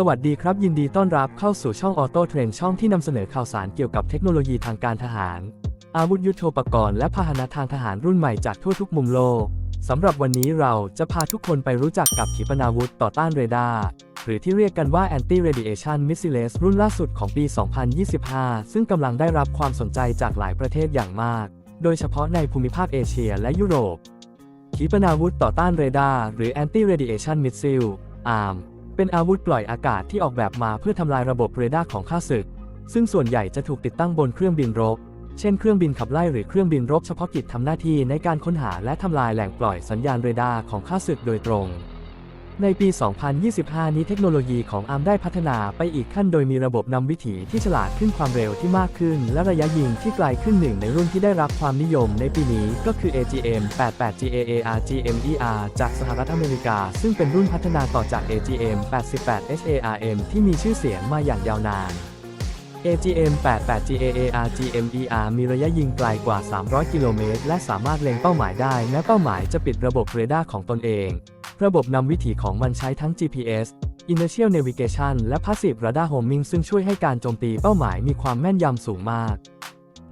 สวัสดีครับ ยินดีต้อนรับเข้าสู่ช่องออโต้เทรนช่องที่นำเสนอข่าวสารเกี่ยวกับเทคโนโลยีทางการทหาร อาวุธยุโทโธปกรณ์และพาหนะทางทหารรุ่นใหม่จากทั่วทุกมุมโลกสำหรับวันนี้เราจะพาทุกคนไปรู้จักกับขีปนาวุธต่อต้านเรดาร์หรือที่เรียกกันว่า Anti Radiation Missiles รุ่นล่าสุดของปี 2025 ซึ่งกำลังได้รับความสนใจจากหลายประเทศอย่างมาก โดยเฉพาะในภูมิภาคเอเชียและยุโรปขีปนาวุธต่อต้านเรดาร์หรือ Anti Radiation Missile ARM เป็นอาวุธปล่อยอากาศที่ออกแบบมาเพื่อทำลายระบบเรดาร์ของข้าศึก ซึ่งส่วนใหญ่จะถูกติดตั้งบนเครื่องบินรบ เช่นเครื่องบินขับไล่หรือเครื่องบินรบเฉพาะกิจทำหน้าที่ในการค้นหาและทำลายแหล่งปล่อยสัญญาณเรดาร์ของข้าศึกโดยตรง ในปี 2025 นี้เทคโนโลยีของ ARM ได้พัฒนาไปอีกขั้นโดยมีระบบนำวิถีที่ฉลาดขึ้นความเร็วที่มากขึ้น และระยะยิงที่ไกลขึ้นหนึ่งในรุ่นที่ได้รับความนิยมในปีนี้ก็คือ AGM 88 GAAR GMER จากสหรัฐอเมริกา ซึ่งเป็นรุ่นพัฒนาต่อจาก AGM 88 HARM ที่มีชื่อเสียงมาอย่างยาวนาน AGM 88 GAAR GMER มีระยะยิงไกลกว่า 300 กิโลเมตร และสามารถเล็งเป้าหมายได้แม้เป้าหมายจะปิดระบบเรดาร์ของตนเอง ระบบนำวิถีของมันใช้ทั้ง GPS Inertial Navigation และ Passive Radar Homing ซึ่งช่วยให้การโจมตีเป้าหมายมีความแม่นยำสูงมาก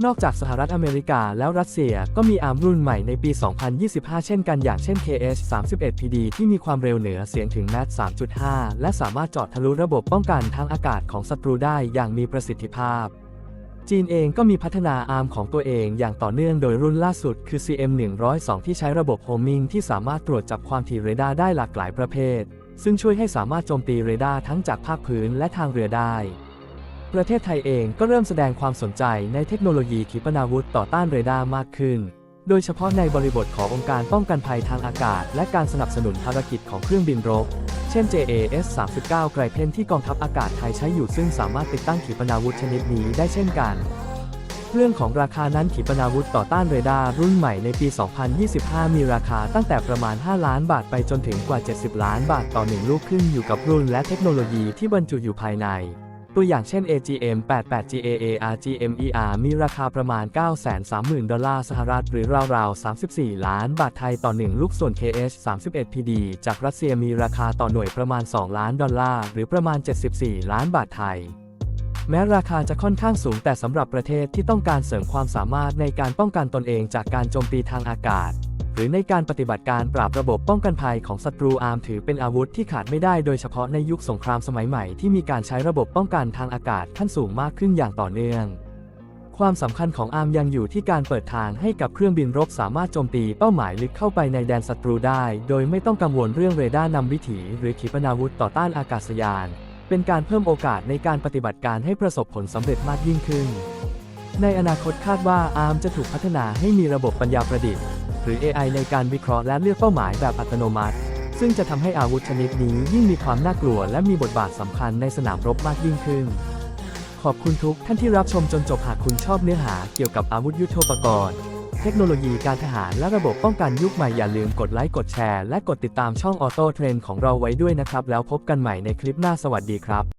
นอกจากสหรัฐอเมริกาแล้วรัสเซียก็มีอาร์มรุ่นใหม่ในปี 2025 เช่นกันอย่างเช่น KH-31PD ที่มีความเร็วเหนือเสียงถึง Mach 3.5 และสามารถเจาะทะลุระบบป้องกันทางอากาศของศัตรูได้อย่างมีประสิทธิภาพ จีนเองก็มีพัฒนาอาร์มของตัวเองอย่างต่อเนื่องโดยรุ่นล่าสุดคือ CM102 ที่ใช้ระบบโฮมิงที่สามารถตรวจจับความถี่เรดาร์ได้หลากหลายประเภท ซึ่งช่วยให้สามารถโจมตีเรดาร์ทั้งจากภาคพื้นและทางเรือได้ ประเทศไทยเองก็เริ่มแสดงความสนใจในเทคโนโลยีขีปนาวุธต่อต้านเรดาร์มากขึ้น โดยเฉพาะในบริบทขององค์การป้องกันภัยทางอากาศ และการสนับสนุนภารกิจของเครื่องบินรบ เช่น JAS 39ไกรเพนที่กองทัพอากาศไทยใช้อยู่ซึ่งสามารถติดตั้งขีปนาวุธชนิดนี้ได้เช่นกัน เรื่องของราคานั้นขีปนาวุธต่อต้านเรดาร์รุ่นใหม่ในปี 2025 มีราคาตั้งแต่ประมาณ 5 ล้านบาทไปจนถึงกว่า 70 ล้านบาทต่อหนึ่งลูกขึ้นอยู่กับรุ่นและเทคโนโลยีที่บรรจุอยู่ภายใน ตัวอย่างเช่น AGM 88 GAAR GMER มีราคาประมาณ 930,000 ดอลลาร์สหรัฐ หรือราวๆ 34 ล้านบาทไทยต่อ 1 ลูกส่วน KH 31 PD จากรัสเซียมีราคาต่อหน่วยประมาณ 2 ล้านดอลลาร์ หรือประมาณ 74 ล้านบาทไทยแม้ราคาจะค่อนข้างสูงแต่สำหรับประเทศที่ต้องการเสริมความสามารถในการป้องกันตนเองจากการโจมตีทางอากาศ หรือในการปฏิบัติการปราบระบบป้องกันภัยของศัตรูอาร์มถือเป็นอาวุธที่ขาดไม่ได้โดยเฉพาะในยุคสงครามสมัยใหม่ที่มีการใช้ระบบป้องกันทางอากาศขั้นสูงมากขึ้นอย่างต่อเนื่อง ความสำคัญของอาร์มยังอยู่ที่การเปิดทางให้กับเครื่องบินรบสามารถโจมตีเป้าหมายลึกเข้าไปในแดนศัตรูได้ โดยไม่ต้องกังวลเรื่องเรดาร์นำวิถีหรือขีปนาวุธต่อต้านอากาศยาน เป็นการเพิ่มโอกาสในการปฏิบัติการให้ประสบผลสำเร็จมากยิ่งขึ้นในอนาคตคาดว่า ARM จะถูกพัฒนาให้มีระบบปัญญาประดิษฐ์ หรือ AI ในการวิเคราะห์และเลือกเป้าหมายแบบอัตโนมัติ ซึ่งจะทำให้อาวุธชนิดนี้ยิ่งมีความน่ากลัวและมีบทบาทสำคัญในสนามรบมากยิ่งขึ้น ขอบคุณทุกท่านที่รับชมจนจบหากคุณชอบเนื้อหาเกี่ยวกับอาวุธยุทโธปกรณ์ เทคโนโลยีการทหารและระบบป้องกันยุคใหม่อย่าลืมกดไลค์กดแชร์และกดติดตามช่องออโต้เทรนของเราไว้ด้วยนะครับ แล้วพบกันใหม่ในคลิปหน้าสวัสดีครับ